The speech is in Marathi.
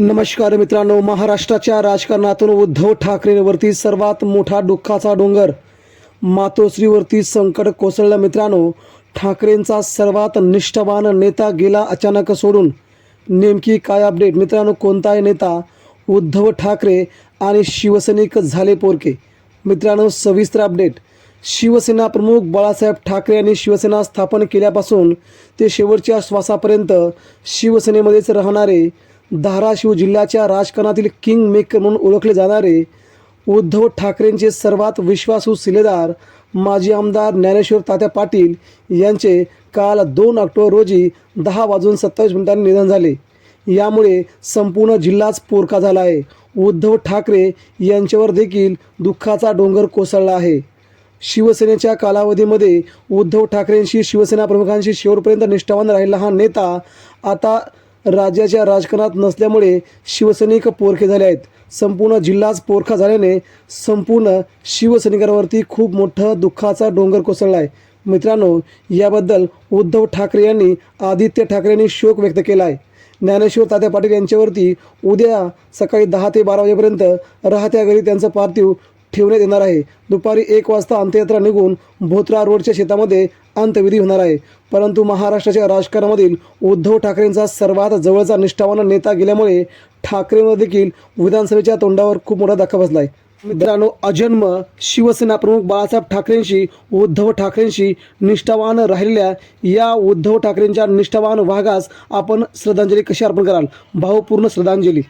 नमस्कार मित्रांनो महाराष्ट्राच्या राजकारणातून उद्धव ठाकरेंवरती सर्वात मोठा दुःखाचा डोंगर मातोश्रीवरती संकट कोसळलं मित्रांनो ठाकरेंचा सर्वात निष्ठावान नेता गेला अचानक सोडून. नेमकी काय अपडेट? मित्रांनो कोणताही नेता उद्धव ठाकरे आणि शिवसैनिक झाले पोरके. मित्रांनो सविस्तर अपडेट. शिवसेना प्रमुख बाळासाहेब ठाकरे यांनी शिवसेना स्थापन केल्यापासून ते शेवटच्या श्वासापर्यंत शिवसेनेमध्येच राहणारे धाराशिव जिल्ह्याच्या राजकारणातील किंग मेकर म्हणून ओळखले जाणारे उद्धव ठाकरेंचे सर्वात विश्वासू शिलेदार माजी आमदार ज्ञानेश्वर तात्या पाटील यांचे काल दोन ऑक्टोबर रोजी दहा वाजून सत्तावीस मिनिटांनी निधन झाले. यामुळे संपूर्ण जिल्हाच पोरका झाला आहे. उद्धव ठाकरे यांच्यावर देखील दुःखाचा डोंगर कोसळला आहे. शिवसेनेच्या कालावधीमध्ये उद्धव ठाकरेंशी शिवसेना प्रमुखांशी शेवटपर्यंत निष्ठावान राहिला हा नेता आता राज्याच्या राजकारणात नसल्यामुळे शिवसैनिक पोरखे झाले आहेत. संपूर्ण जिल्हाच पोरखा झाल्याने संपूर्ण शिवसैनिकांवरती खूप मोठं दुःखाचा डोंगर कोसळला आहे मित्रांनो याबद्दल उद्धव ठाकरे यांनी आदित्य ठाकरे यांनी शोक व्यक्त केला आहे ज्ञानेश्वर तात्या पाटील यांच्यावरती उद्या सकाळी दहा ते बारा वाजेपर्यंत राहत्या घरी त्यांचं पार्थिव ठेवण्यात येणार आहे. दुपारी एक वाजता अंत्ययात्रा निघून भोत्रा रोडच्या शेतामध्ये अंत्यविधी होणार आहे. परंतु महाराष्ट्राच्या राजकारणामधील उद्धव ठाकरेंचा सर्वात जवळचा निष्ठावान नेता गेल्यामुळे ठाकरेंवर देखील विधानसभेच्या तोंडावर खूप मोठा धक्का बसला आहे मित्रांनो अजन्म शिवसेना प्रमुख बाळासाहेब ठाकरेंशी उद्धव ठाकरेंशी निष्ठावान राहिलेल्या या उद्धव ठाकरेंच्या निष्ठावान वाघास आपण श्रद्धांजली कशी अर्पण कराल? भावपूर्ण श्रद्धांजली.